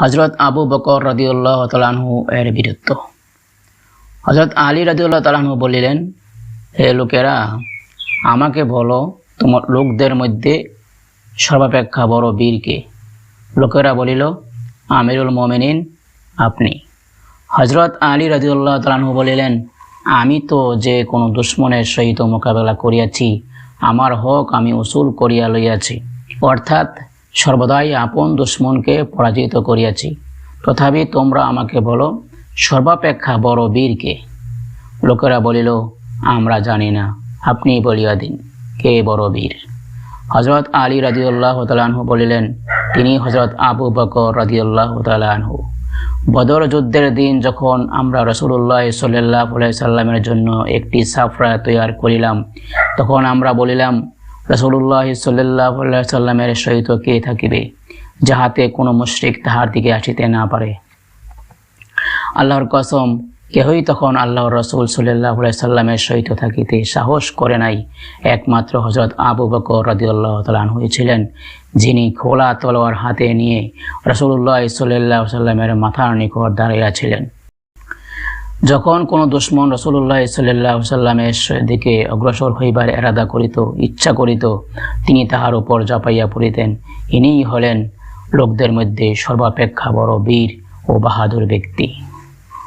হজরত আবু বকর রদিউল্লাহ তালাহু এর বীরত্ব হজরত আলী রদিউল্লাহ তালাহু বলিলেন, হে লোকেরা, আমাকে বলো, তোমার লোকদের মধ্যে সর্বাপেক্ষা বড় বীরকে লোকেরা বলিল, আমিরুল মোমেনিন, আপনি। হজরত আলী রাজিউল্লাহ তালাহু বলিলেন, আমি তো যে কোনো দুশ্মনের সহিত মোকাবেলা করিয়াছি, আমার হক আমি উসুল করিয়া লইয়াছি। অর্থাৎ সর্বদাই আপন দুশ্মনকে পরাজিত করিয়াছি। তথাপি তোমরা আমাকে বলো, সর্বাপেক্ষা বড় বীরকে। লোকেরা বলিল, আমরা জানি না, আপনি বলিয়া দিন, কে বড় বীর? হজরত আলী রাজিউল্লাহ তালাহু বলিলেন, তিনি হজরত আবু বকর রাজিউল্লাহ তালাহু বদর যুদ্ধের দিন যখন আমরা রসুল্লাহ সাল্লাহ সাল্লামের জন্য একটি সাফরা তৈয়ার করিলাম, তখন আমরা বলিলাম রসুল্লাহ সাল্লাহ সাল্লামের সহিত কে থাকিবে, যাহাতে কোনো মুশরিক তাহার দিকে আসিতে না পারে? আল্লাহর কসম, কেহই তখন আল্লাহর রসুল সাল্লাহ সাল্লামের সহিত থাকিতে সাহস করে নাই। একমাত্র হজরত আবু বকর রদিউল্লাহ তালান হয়েছিলেন যিনি খোলা তলোয়ার হাতে নিয়ে রসুল্লাহ সাল্লাহ সাল্লামের মাথার নিকট দাঁড়িয়েছিলেন যখন কোনো দুশ্মন রসুল্লাহ সাল্লাহ সাল্লামের দিকে অগ্রসর হইবার এরাদা করিত, ইচ্ছা করিত, তিনি তাহার উপর জাপাইয়া পড়িতেন। ইনিই হলেন লোকদের মধ্যে সর্বাপেক্ষা বড় বীর ও বাহাদুর ব্যক্তি।